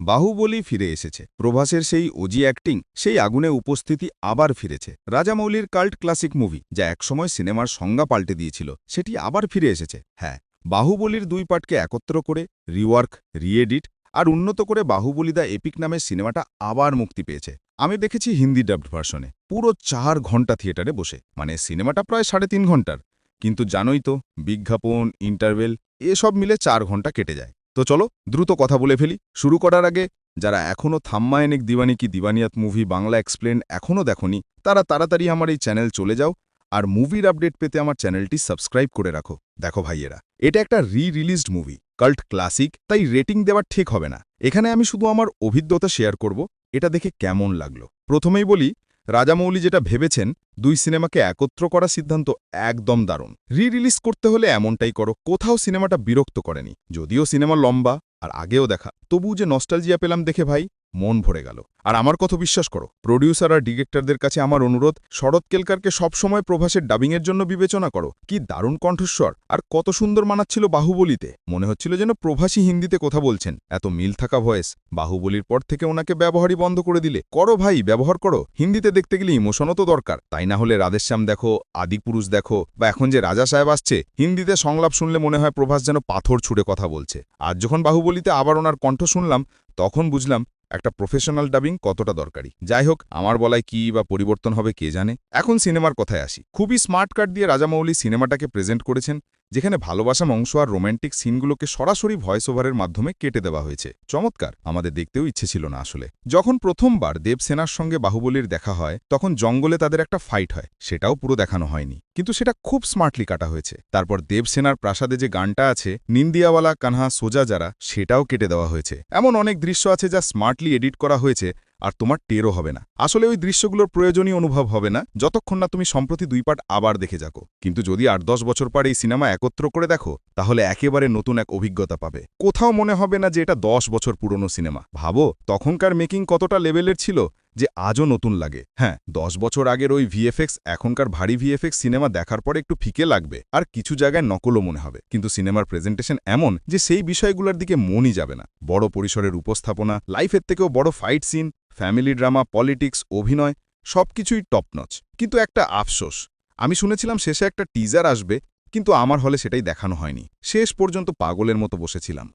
বাহুবলী ফিরে এসেছে। প্রভাসের সেই ওজি অ্যাক্টিং, সেই আগুনে উপস্থিতি আবার ফিরেছে। রাজামৌলির কাল্ট ক্লাসিক মুভি, যা একসময় সিনেমার সংজ্ঞা পাল্টে দিয়েছিল, সেটি আবার ফিরে এসেছে। হ্যাঁ বাহুবলীর দুই পার্টকে একত্র করে রিওয়ার্ক, রিএডিট আর উন্নত করে বাহুবলী দ্য এপিক নামের সিনেমাটা আবার মুক্তি পেয়েছে। আমি দেখেছি হিন্দি ডাবড ভার্সনে, পুরো চার ঘণ্টা থিয়েটারে বসে। মানে সিনেমাটা প্রায় সাড়ে তিন ঘণ্টার কিন্তু জানোই তো, বিজ্ঞাপন, ইন্টারভেল, এসব মিলে চার ঘণ্টা কেটে যায়। তো চলো, দ্রুত কথা বলে ফেলি। শুরু করার আগে, যারা এখনও থাম্মায়নিক দিওয়ানি কি দিওয়ানিয়াত মুভি বাংলা এক্সপ্লেন এখনও দেখনি, তারা তাড়াতাড়ি আমার এই চ্যানেল চলে যাও আর মুভির আপডেট পেতে আমার চ্যানেলটি সাবস্ক্রাইব করে রাখো। দেখো ভাইয়েরা, এটা একটা re released movie cult classic তাই রেটিং দেওয়ার ঠিক হবে না। এখানে আমি শুধু আমার অভিজ্ঞতা শেয়ার করব, এটা দেখে কেমন লাগল। প্রথমেই বলি রাজামৌলি যেটা ভেবেছেন, দুই সিনেমাকে একত্র করা সিদ্ধান্ত একদম দারুণ। রি রিলিজ করতে হলে এমনটাই করো, কোথাও সিনেমাটা বিরক্ত করেনি। যদিও সিনেমা লম্বা আর আগেও দেখা তবু যে নস্টালজিয়া পেলাম দেখে ভাই মন ভরে গেল। আর আমার কথা বিশ্বাস করো প্রডিউসার আর ডিরেক্টরদের কাছে আমার অনুরোধ, শরৎ কেলকারকে সবসময় প্রভাসের ডাবিংয়ের জন্য বিবেচনা করো। কি দারুণ কণ্ঠস্বর, আর কত সুন্দর মানাচ্ছিল বাহুবলিতে। মনে হচ্ছিল যেন প্রভাসী হিন্দিতে কথা বলছেন। এত মিল থাকা ভয়েস বাহুবলির পর থেকে ওনাকে ব্যবহারই বন্ধ করে দিলে। করো ভাই, ব্যবহার করো। হিন্দিতে দেখতে গেলে ইমোশনও তো দরকার। তাই না হলে রাধেশ্যাম দেখো, আদিপুরুষ দেখো, বা এখন যে রাজা সাহেব আসছে, হিন্দিতে সংলাপ শুনলে মনে হয় প্রভাস যেন পাথর ছুড়ে কথা বলছে। আর যখন বাহুবলিতে আবার ওনার কণ্ঠ শুনলাম, তখন বুঝলাম একটা প্রফেশনাল ডাবিং কতটা দরকারি? যাই হোক আমার বলায় কি বা পরিবর্তন হবে কে জানে? এখন সিনেমার কথায় আসি। খুবই স্মার্ট কার্ড দিয়ে রাজামৌলি সিনেমাটাকে প্রেজেন্ট করেছেন। যেখানে ভালোবাসা অংশ আর রোম্যান্টিক সিনগুলোকে সরাসরি ভয়েস ওভারের মাধ্যমে কেটে দেওয়া হয়েছে। চমৎকার! আমাদের দেখতেও ইচ্ছে ছিল না আসলে। যখন প্রথমবার দেবসেনার সঙ্গে বাহুবলীর দেখা হয়, তখন জঙ্গলে তাদের একটা ফাইট হয়। সেটাও পুরো দেখানো হয়নি। কিন্তু সেটা খুব স্মার্টলি কাটা হয়েছে। তারপর দেবসেনার প্রাসাদে যে গানটা আছে, নিন্দিয়াওয়ালা, কানহা, সোজা যারা, সেটাও কেটে দেওয়া হয়েছে। এমন অনেক দৃশ্য আছে যা স্মার্টলি এডিট করা হয়েছে আর তোমার টেরও হবে না। আসলে ওই দৃশ্যগুলোর প্রয়োজনই অনুভব হবে না, যতক্ষণ না তুমি সম্প্রতি দুই পার্ট আবার দেখে যাকো। কিন্তু যদি আট দশ বছর পর এই সিনেমা একত্র করে দেখো, তাহলে একেবারে নতুন এক অভিজ্ঞতা পাবে। কোথাও মনে হবে না যে এটা দশ বছর পুরনো সিনেমা। ভাবো, তখনকার মেকিং কতটা লেভেলের ছিল যে আজও নতুন লাগে। হ্যাঁ দশ বছর আগের ওই ভিএফএক্স, এখনকার ভারী ভিএফএক্স সিনেমা দেখার পরে একটু ফিকে লাগবে। আর কিছু জায়গায় নকলও মনে হবে। কিন্তু সিনেমার প্রেজেন্টেশন এমন যে সেই বিষয়গুলোর দিকে মনই যাবে না। বড় পরিসরের উপস্থাপনা, লাইফের থেকেও বড় fight scene family drama, politics, অভিনয় সব কিছুই টপনচ কিন্তু একটা আফসোস, আমি শুনেছিলাম শেষে একটা টিজার আসবে, কিন্তু আমার হলে সেটাই দেখানো হয়নি। শেষ পর্যন্ত পাগলের মতো বসেছিলাম।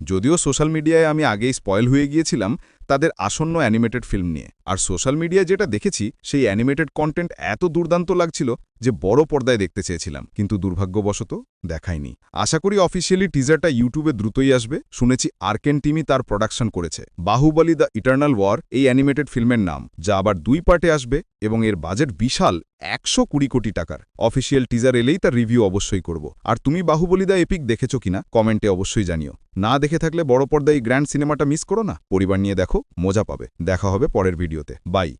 যদিও সোশ্যাল মিডিয়ায় আমি আগেই স্পয়েল হয়ে গিয়েছিলাম তাদের আসন্ন অ্যানিমেটেড ফিল্ম নিয়ে। আর সোশ্যাল মিডিয়ায় যেটা দেখেছি, সেই অ্যানিমেটেড কন্টেন্ট এত দুর্দান্ত লাগছিল যে বড় পর্দায় দেখতে চেয়েছিলাম, কিন্তু দুর্ভাগ্যবশত দেখায়নি। আশা করি অফিসিয়ালি টিজারটা ইউটিউবে দ্রুতই আসবে। শুনেছি আর্কেন টিমই তার প্রোডাকশন করেছে। বাহুবলি দ্য ইটার্নাল ওয়ার, এই অ্যানিমেটেড ফিল্মের নাম, যা আবার দুই পার্টে আসবে এবং এর বাজেট বিশাল, একশো কুড়ি কোটি টাকার। অফিসিয়াল টিজার এলেই তার রিভিউ অবশ্যই করব। আর তুমি বাহুবলি দ্য এপিক দেখেছ কিনা, কমেন্টে অবশ্যই জানিও। না দেখে থাকলে বড় পর্দায় গ্র্যান্ড সিনেমাটা মিস করো না। পরিবার নিয়ে দেখো মজা পাবে। দেখা হবে পরের ভিডিওতে। বাই।